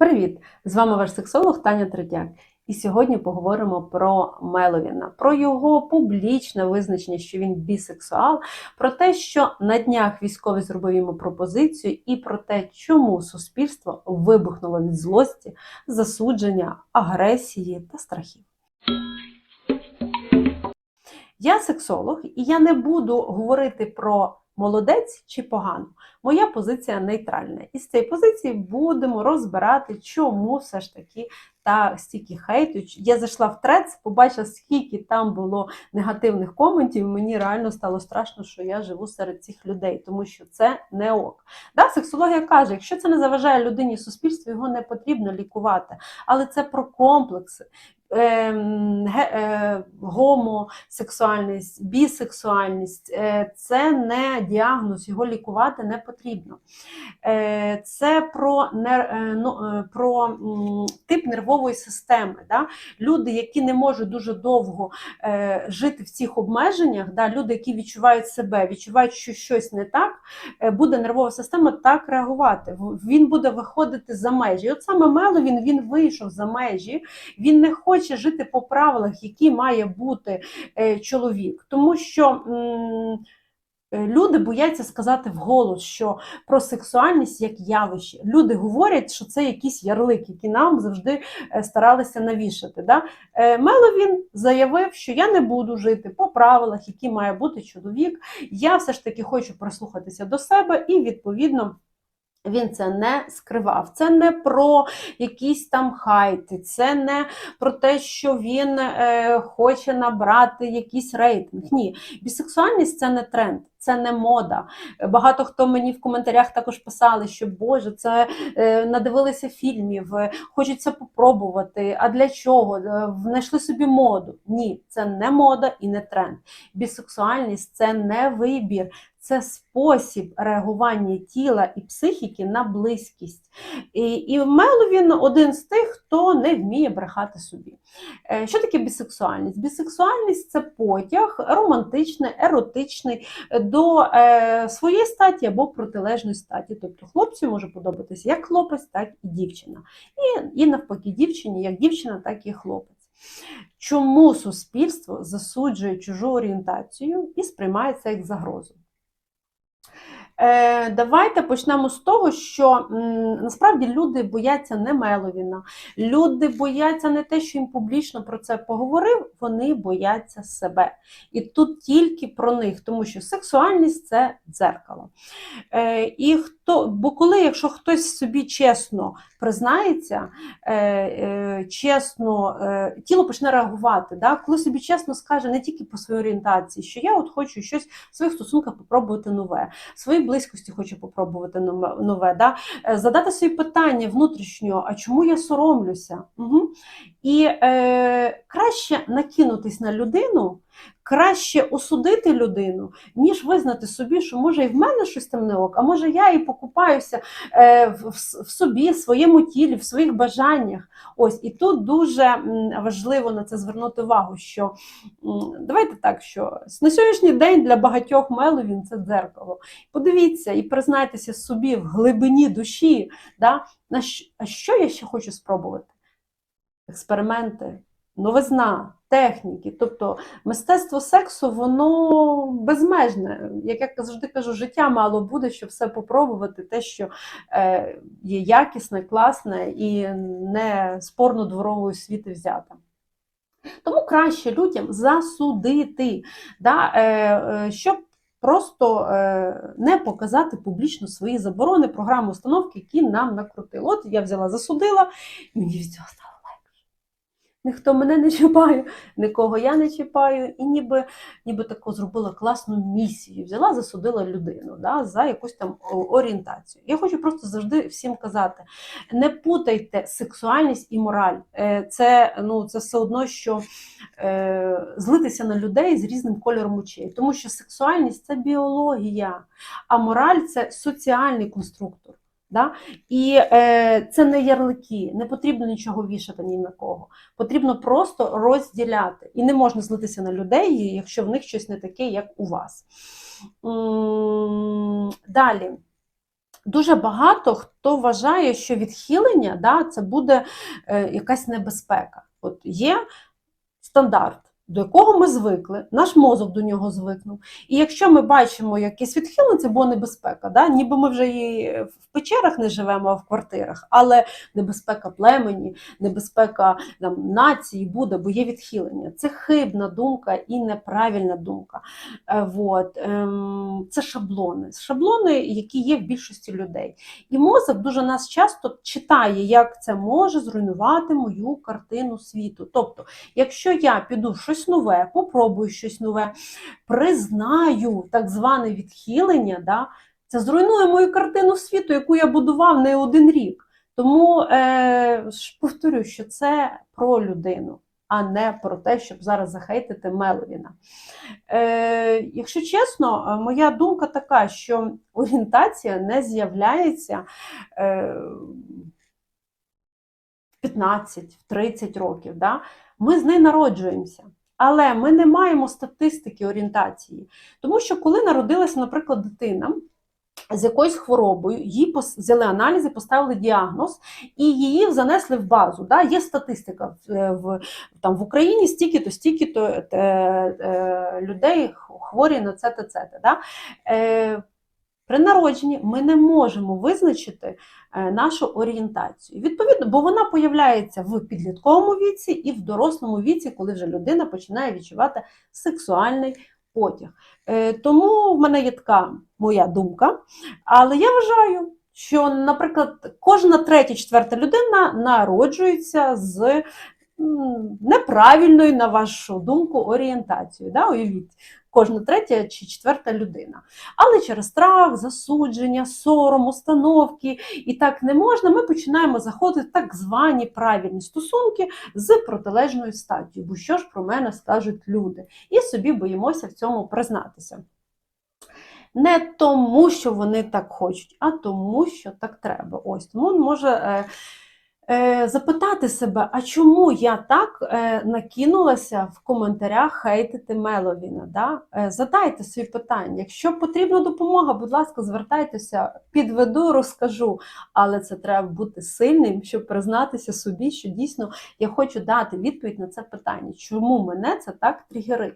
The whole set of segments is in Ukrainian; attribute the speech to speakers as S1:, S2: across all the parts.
S1: Привіт! З вами ваш сексолог Таня Третяк. І сьогодні поговоримо про Меловіна, про його публічне визначення, що він бісексуал, про те, що на днях військовий зробив йому пропозицію, і про те, чому суспільство вибухнуло від злості, засудження, агресії та страхів. Я сексолог, і я не буду говорити про молодець чи погано. Моя позиція нейтральна. І з цієї позиції будемо розбирати, чому все ж таки та стільки хейту. Я зайшла в трец, побачила, скільки там було негативних коментів. Мені реально стало страшно, що я живу серед цих людей, тому що це не ок. Да, Сексологія каже, якщо це не заважає людині суспільству, його не потрібно лікувати. Але це про комплекси. Ем, е, гомосексуальність, бісексуальність е, це не діагноз, його лікувати не потрібно. Е, це про ну, про тип нервової системи. Люди, які не можуть дуже довго жити в цих обмеженнях, люди, які відчувають себе, відчувають, що щось не так, буде нервова система так реагувати. Він буде виходити за межі. От саме Меловін він вийшов за межі, він не хоче хоче жити по правилах, які має бути е, чоловік, тому що. Е, люди бояться сказати вголос, що про сексуальність як явище. Люди говорять, що це якийсь ярлик, який нам завжди е, старалися навішати. Да? Меловін заявив, що я не буду жити по правилах, які має бути чоловік. Я все ж таки хочу прислухатися до себе і відповідно. Він це не скривав. Це не про якісь там хайти, це не про те, що він е, хоче набрати якийсь рейтинг. Ні, бісексуальність це не тренд, це не мода. Багато хто мені в коментарях також писали, що Боже, це е, надивилися фільмів, е, хочеться попробувати. А для чого? Е, знайшли собі моду. Ні, це не мода і не тренд. Бісексуальність це не вибір це спосіб реагування тіла і психіки на близькість. І і Меловін один з тих, хто не вміє брехати собі. Що таке бісексуальність? Бісексуальність це потяг романтичний, еротичний до е, своєї статі або протилежної статі. Тобто хлопцю може подобатися як хлопець, так і дівчина. І, І навпаки, дівчині, як дівчина, так і хлопець. Чому суспільство засуджує чужу орієнтацію і сприймає це як загрозу? Е, давайте почнемо з того, що насправді люди бояться не Меловіна, люди бояться не те, що їм публічно про це поговорив, вони бояться себе. І тут тільки про них, тому що сексуальність це дзеркало. Е, і хто, Бо коли, якщо хтось собі чесно признається, е, чесно, тіло почне реагувати, да? коли собі чесно скаже не тільки по своїй орієнтації, що я от хочу щось в своїх стосунках попробувати нове. свої близькості хочу попробувати нове. Да? Е, задати собі питання внутрішнього, а чому я соромлюся? Угу. І е, краще накинутись на людину, краще осудити людину, ніж визнати собі, що може і в мене щось там не ок, а може я і покупаюся е, в, собі, в своєму тілі, в своїх бажаннях. Ось і тут дуже важливо на це звернути увагу. що Давайте так, що на сьогоднішній день для багатьох Меловін це дзеркало. Подивіться і признайтеся собі в глибині душі, да, на що, а що я ще хочу спробувати експерименти, новизна, техніки. Тобто мистецтво сексу, воно безмежне. Як я завжди кажу, життя мало буде, щоб все попробувати, те, що е, є якісне, класне і не спорно дворової світи взяти. Тому краще людям засудити, да, е, е, щоб просто е, не показати публічно свої заборони, програми установки, які нам накрутили. От я взяла, засудила, і мені від цього стало ніхто мене не чіпає, нікого я не чіпаю, і ніби ніби таку зробила класну місію, взяла, засудила людину да, за якусь там орієнтацію. Я хочу просто завжди всім казати: не путайте сексуальність і мораль. Е, це ну, це все одно, що е, злитися на людей з різним кольором очей, тому що сексуальність це біологія, а мораль це соціальний конструктор. Да? І е, це не ярлики, не потрібно нічого вішати ні на кого. Потрібно просто розділяти. І не можна злитися на людей, якщо в них щось не таке, як у вас. Далі. Дуже багато хто вважає, що відхилення да, це буде е, якась небезпека. От є стандарт, до якого ми звикли, наш мозок до нього звикнув. І якщо ми бачимо якесь відхилення, це була небезпека. Да? Ніби ми вже і в печерах не живемо, а в квартирах, але небезпека племені, небезпека там, нації буде, бо є відхилення. Це хибна думка і неправильна думка. Е, Вот. Ем, Це шаблони. Шаблони, які є в більшості людей. І мозок дуже нас часто читає, як це може зруйнувати мою картину світу. Тобто, якщо я піду в щось нове, попробую щось нове, признаю так зване відхилення, да, це зруйнує мою картину світу, яку я будував не один рік. Тому е, повторю, що це про людину, а не про те, щоб зараз захейтити Меловіна. Е, якщо чесно, моя думка така, що орієнтація не з'являється е, в 15, в 30 років. Да? Ми з нею народжуємося. Але ми не маємо статистики орієнтації. Тому що коли народилася, наприклад, дитина з якоюсь хворобою, пос- взяли аналізи, поставили діагноз і її занесли в базу. Да? Є статистика в, е, там, в Україні стільки-то, стільки-то е, е, людей хворі на це та це. Да? При народженні ми не можемо визначити е, нашу орієнтацію. Відповідно, бо вона появляється в підлітковому віці і в дорослому віці, коли вже людина починає відчувати сексуальний потяг. Е, Тому в мене є така моя думка. Але я вважаю, що, наприклад, кожна третя, четверта людина народжується з неправильною, на вашу думку, орієнтацією. Да? Уявіть, кожна третя чи четверта людина. Але через страх, засудження, сором, установки і так не можна, ми починаємо заходити в так звані правильні стосунки з протилежною статтю. Бо що ж про мене скажуть люди? І собі боїмося в цьому признатися. Не тому, що вони так хочуть, а тому, що так треба. Ось тому може е, запитати себе, а чому я так е, накинулася в коментарях хейтити Меловіна? Да? Е, задайте свої питання. Якщо потрібна допомога, будь ласка, звертайтеся, підведу, розкажу. Але це треба бути сильним, щоб признатися собі, що дійсно я хочу дати відповідь на це питання. Чому мене це так тригерить?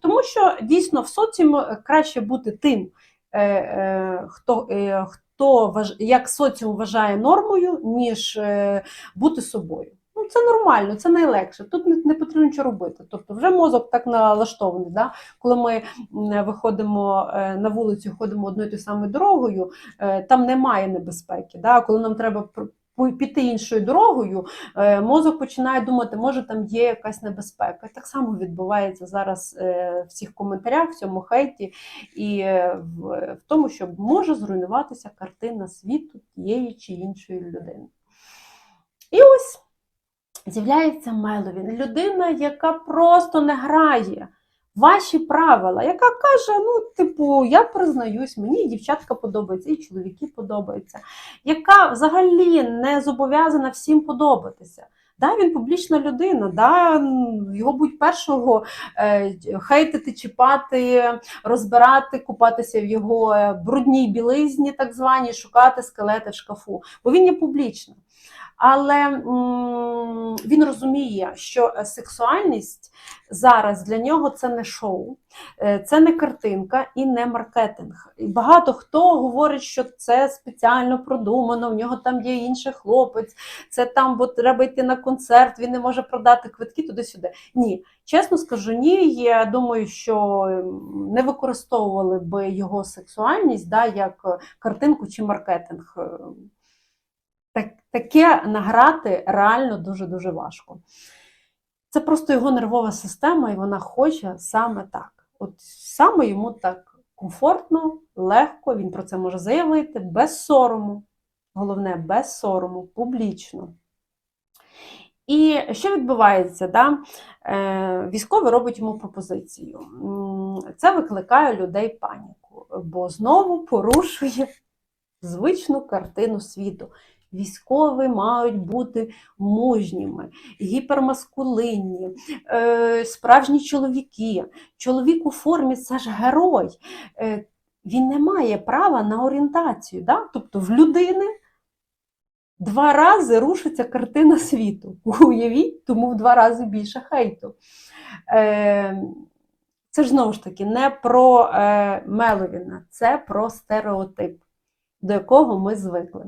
S1: Тому що дійсно в соціумі краще бути тим, е, е, хто, важ- як соціум вважає нормою, ніж е, бути собою. Ну, це нормально, це найлегше. Тут не, не потрібно нічого робити. Тобто, вже мозок так налаштований. Да? Коли ми виходимо е, на вулицю, ходимо одною тою самою дорогою, е, там немає небезпеки. Да? Коли нам треба піти іншою дорогою, е, мозок починає думати, може там є якась небезпека. Так само відбувається зараз е, в цих коментарях, в цьому хейті, і е, в, в тому, що може зруйнуватися картина світу тієї чи іншої людини. І ось з'являється Меловін, людина, яка просто не грає. Ваші правила, яка каже: ну, типу, я признаюсь, мені дівчатка подобається, і чоловіки подобаються, яка взагалі не зобов'язана всім подобатися. Да, він публічна людина, да, його будь першого е, хейтити, чіпати, розбирати, купатися в його е, брудній білизні, так званій, шукати скелети в шкафу, бо він є публічним. Але він розуміє, що е, сексуальність зараз для нього це не шоу, це не картинка і не маркетинг. І багато хто говорить, що це спеціально продумано, в нього там є інший хлопець, це там бо треба йти на концерт, він не може продати квитки туди-сюди. Ні, чесно скажу, ні. Я думаю, що ем, не використовували би його сексуальність да, як е, картинку чи маркетинг. Е, Так, таке награти реально дуже-дуже важко. Це просто його нервова система, і вона хоче саме так. От саме йому так комфортно, легко, він про це може заявити, без сорому. Головне, без сорому, публічно. І що відбувається? Да? Е, військовий робить йому пропозицію. Це викликає людей паніку, бо знову порушує звичну картину світу. Військові мають бути мужніми, гіпермаскулинні, е, справжні чоловіки. Чоловік у формі це ж герой. Е, він не має права на орієнтацію. Да? Тобто в людини два рази рушиться картина світу. Уявіть, тому в два рази більше хейту. Е, Це ж знову ж таки не про е, Меловіна, це про стереотип, до якого ми звикли.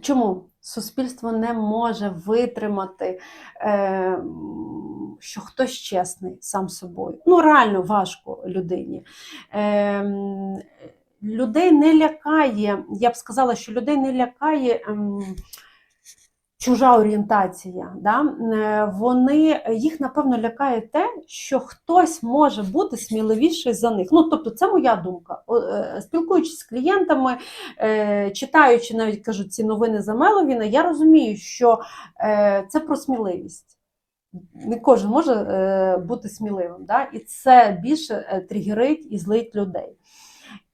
S1: Чому суспільство не може витримати, е, що хтось чесний сам собою? Ну, реально важко людині. Е, людей не лякає, я б сказала, що людей не лякає. ем, Чужа орієнтація, да? Е, вони їх напевно лякає те, що хтось може бути сміливіший за них. Ну, тобто, це моя думка. Е, Спілкуючись з клієнтами, е, читаючи навіть кажу ці новини за Меловіна, я розумію, що це про сміливість. Не кожен може бути сміливим, да? і це більше тригерить і злить людей.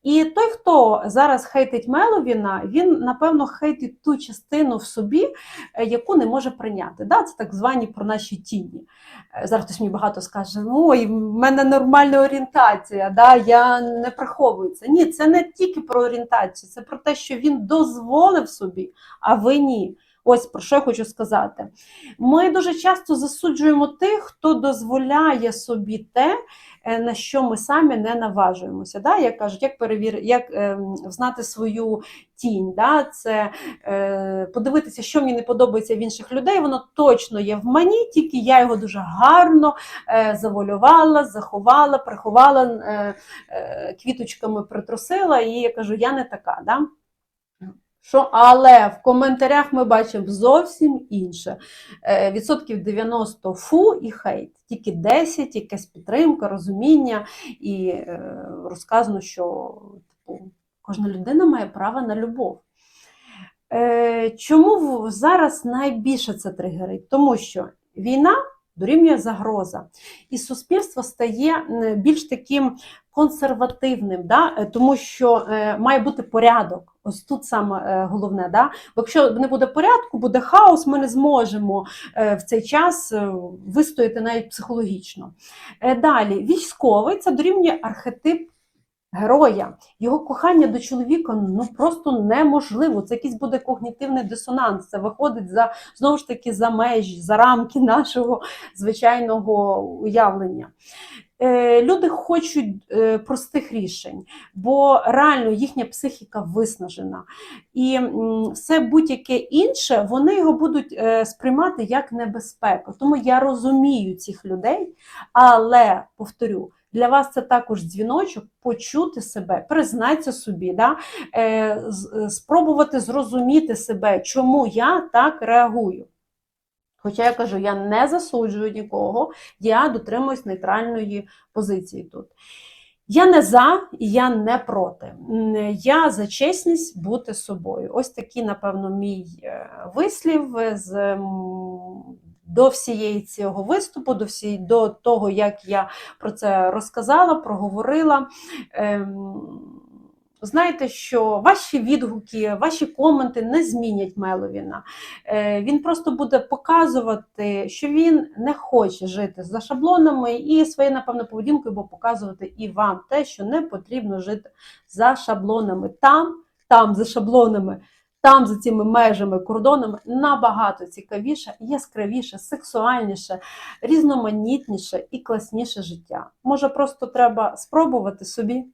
S1: І той, хто зараз хейтить Меловіна, він, напевно, хейтить ту частину в собі, е, яку не може прийняти. Да? Це так звані про наші тіні. Е, Зараз хтось мені багато скаже: ой, в мене нормальна орієнтація, да? я не приховую. Ні, це не тільки про орієнтацію, це про те, що він дозволив собі, а ви ні. Ось про що я хочу сказати. Ми дуже часто засуджуємо тих, хто дозволяє собі те, е, на що ми самі не наважуємося. Да? Як кажуть, як перевір, як е, знати свою тінь. Да? Це е, подивитися, що мені не подобається в інших людей. Воно точно є в мені, тільки я його дуже гарно е, завуалювала, заховала, приховала, е, е, квіточками притрусила, і я кажу, я не така. Да? Що, але в коментарях ми бачимо зовсім інше. Е, Відсотків 90 фу і хейт, тільки 10 якась підтримка, розуміння, і е, розказано, що типу, кожна людина має право на любов. Е, Чому зараз найбільше це тригерить? Тому що війна дорівнює загроза, і суспільство стає більш таким консервативним, да? е, тому що е, має бути порядок. Ось тут саме е, головне. Да? Бо якщо не буде порядку, буде хаос, ми не зможемо в цей час вистояти навіть психологічно. Далі, військовий це дорівнює архетип героя. Його кохання до чоловіка ну просто неможливо. Це якийсь буде когнітивний дисонанс. Це виходить за знову ж таки за межі, за рамки нашого звичайного уявлення. Е, Люди хочуть е, простих рішень, бо реально їхня психіка виснажена. І все будь-яке інше, вони його будуть е, сприймати як небезпеку. Тому я розумію цих людей, але повторю. Для вас це також дзвіночок почути себе, признатися собі, да? е, е, спробувати зрозуміти себе, чому я так реагую. Хоча я кажу, я не засуджую нікого, я дотримуюсь нейтральної позиції тут. Я не за і я не проти. Я за чесність бути собою. Ось такий, напевно, мій е, вислів з, до всієї цього виступу, до, всі, до того, як я про це розказала, проговорила. Ем, Знаєте, що ваші відгуки, ваші коменти не змінять Меловіна. Е, Він просто буде показувати, що він не хоче жити за шаблонами і своєю, напевно, поведінкою буде показувати і вам те, що не потрібно жити за шаблонами. Там, там за шаблонами, там за цими межами, кордонами набагато цікавіше, яскравіше, сексуальніше, різноманітніше і класніше життя. Може, просто треба спробувати собі